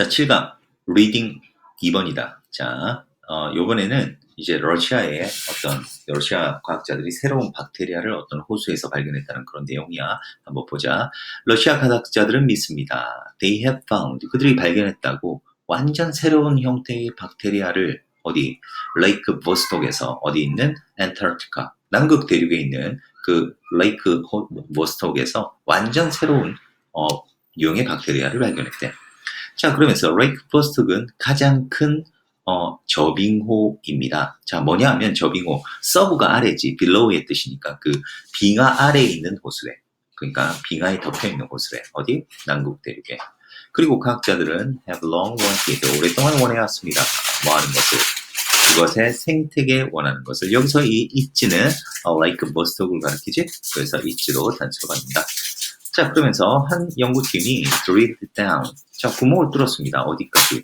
자, 7강 리딩 2번이다. 자, 어, 요번에는 이제 러시아의 어떤 러시아 과학자들이 새로운 박테리아를 어떤 호수에서 발견했다는 그런 내용이야. 한번 보자. 러시아 과학자들은 믿습니다. They have found 그들이 발견했다고 완전 새로운 형태의 박테리아를 어디 레이크 보스톡에서 어디 있는 엔타르티카 남극 대륙에 있는 그 레이크 보스톡에서 완전 새로운 어, 유형의 박테리아를 발견했대. 자 그러면서 레이크 보스톡은 가장 큰 어, 저빙호입니다. 자, 뭐냐 하면 저빙호, 서브가 아래지, 빌로우의 뜻이니까 그 빙하 아래에 있는 호수래. 그러니까 빙하에 덮여 있는 호수래. 어디? 남극 대륙에. 그리고 과학자들은 have long wanted, 오랫동안 원해왔습니다. 뭐 하는 것을? 그것의 생태계 원하는 것을. 여기서 이 있지는 어, like 보스톡을 가리키지? 그래서 있지로 단수로 갑니다. 자, 그러면서 한 연구팀이 drilled down. 자, 구멍을 뚫었습니다. 어디까지?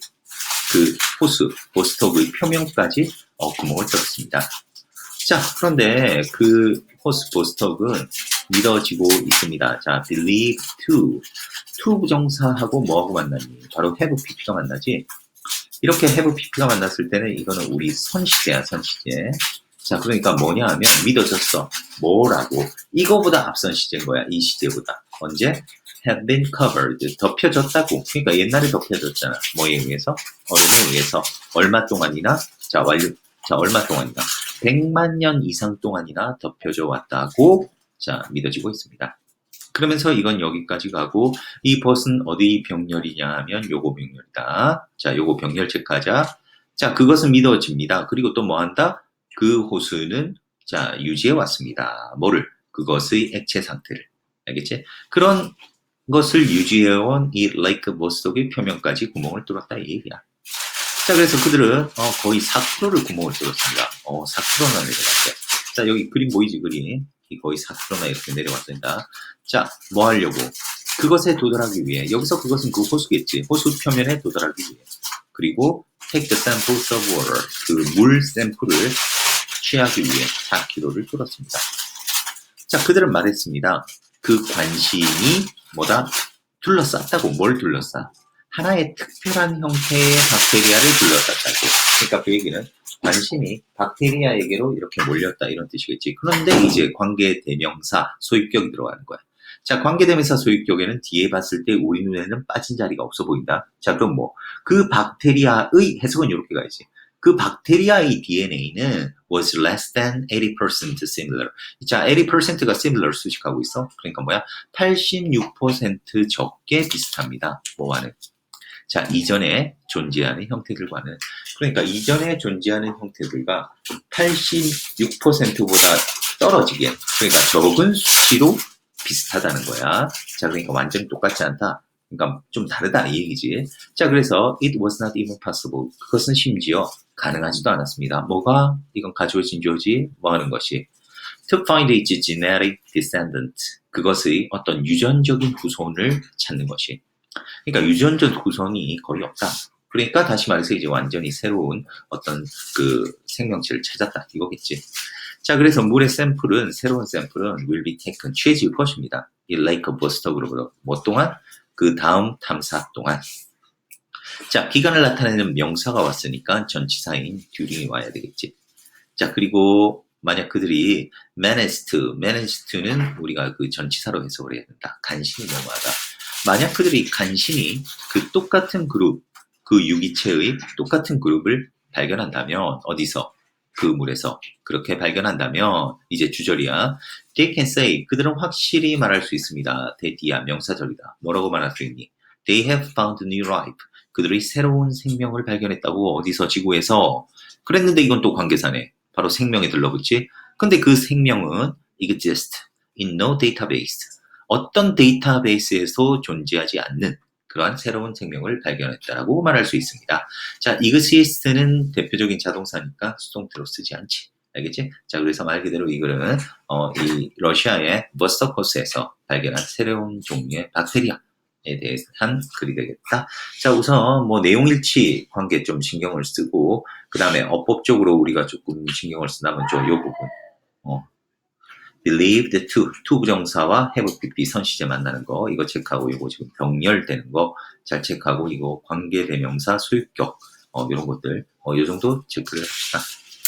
그 호수, 보스톡의 표면까지 어, 구멍을 뚫었습니다. 자, 그런데 그 호수 보스톡은 믿어지고 있습니다. 자, believe to. to 부정사하고 뭐하고 만나니? 바로 have pp가 만나지? 이렇게 have pp가 만났을 때는 이거는 우리 선시제야, 선시제. 자, 그러니까 뭐냐 하면 믿어졌어. 뭐라고? 이거보다 앞선 시제인 거야, 이 시제보다. 언제? have been covered. 덮여졌다고. 그러니까 옛날에 덮여졌잖아. 뭐에 의해서? 얼음에 의해서. 얼마 동안이나? 자, 완료. 자, 얼마 동안이나? 100만 년 이상 동안이나 덮여져 왔다고, 자, 믿어지고 있습니다. 그러면서 이건 여기까지 가고, 이 벗은 어디 병렬이냐 하면 요거 병렬이다. 자, 요거 병렬 체크하자. 자, 그것은 믿어집니다. 그리고 또 뭐 한다? 그 호수는, 자, 유지해 왔습니다. 뭐를? 그것의 액체 상태를. 알겠지? 그런 것을 유지해 온 이 레이크 보스톡의 표면까지 구멍을 뚫었다 이 얘기야. 자, 그래서 그들은 어, 거의 4km를 구멍을 뚫었습니다. 어, 4km나 내려갔대. 자, 여기 그림 보이지, 그림? 이 거의 4km나 이렇게 내려왔습니다. 자, 뭐 하려고? 그것에 도달하기 위해. 여기서 그것은 그 호수겠지. 호수 표면에 도달하기 위해. 그리고 take the samples of water. 그 물 샘플을 취하기 위해 4km를 뚫었습니다. 자, 그들은 말했습니다. 그 관심이 뭐다? 둘러쌌다고. 뭘 둘러싸? 하나의 특별한 형태의 박테리아를 둘러쌌다고. 그러니까 그 얘기는 관심이 박테리아에게로 이렇게 몰렸다 이런 뜻이겠지. 그런데 이제 관계 대명사 소유격이 들어가는 거야. 자, 관계대명사 소유격에는 뒤에 봤을 때 우리 눈에는 빠진 자리가 없어 보인다. 자, 그럼 뭐 그 박테리아의 해석은 이렇게 가야지. 그 박테리아의 DNA는 was less than 80% similar. 자, 80%가 similar 수식하고 있어. 그러니까 뭐야? 86% 적게 비슷합니다. 뭐와는? 자, 이전에 존재하는 형태들과는. 그러니까 이전에 존재하는 형태들과 86%보다 떨어지게. 그러니까 적은 수치로 비슷하다는 거야. 자, 그러니까 완전히 똑같지 않다. 그러니까 좀 다르다 이 얘기지. 자, 그래서 it was not even possible. 그것은 심지어 가능하지도 않았습니다. 뭐가 이건 가져오진 조지 뭐 하는 것이 to find its genetic descendant. 그것의 어떤 유전적인 후손을 찾는 것이. 그러니까 유전적 후손이 거의 없다. 그러니까 다시 말해서 이제 완전히 새로운 어떤 그 생명체를 찾았다 이거겠지. 자, 그래서 물의 샘플은 새로운 샘플은 will be taken 취해질 것입니다. 이 레이크 버스터그룹으로 뭐 동안 그 다음 탐사 동안. 자, 기간을 나타내는 명사가 왔으니까 전치사인 during이 와야 되겠지. 자, 그리고 만약 그들이 managed, manage는 우리가 그 전치사로 해석을 해야 된다. 간신히 너무하다. 만약 그들이 간신히 그 똑같은 그룹, 그 유기체의 똑같은 그룹을 발견한다면 어디서? 그 물에서 그렇게 발견한다면 이제 주절이야. They can say 그들은 확실히 말할 수 있습니다. 대디야 명사절이다. 뭐라고 말할 수 있니? They have found new life. 그들이 새로운 생명을 발견했다고 어디서 지구에서 그랬는데 이건 또 관계사네. 바로 생명에 들러붙지. 근데 그 생명은 exist in no database. 어떤 데이터베이스에서 존재하지 않는 그러한 새로운 생명을 발견했다라고 말할 수 있습니다. 자, exist는 대표적인 자동사니까 수동태로 쓰지 않지. 알겠지? 자, 그래서 말 그대로 이거는 어, 이 러시아의 버스터코스에서 발견한 새로운 종류의 박테리아 에 대해서 한 글이 되겠다. 자, 우선 뭐 내용 일치 관계 좀 신경을 쓰고 그 다음에 어법적으로 우리가 조금 신경을 쓴다면 좀요 부분. 어, believed to, to 부정사와 have pp 선시제 만나는 거 이거 체크하고 이거 지금 병렬되는 거 잘 체크하고 이거 관계 대명사 소유격 어, 이런 것들 어, 이 정도 체크를 합시다.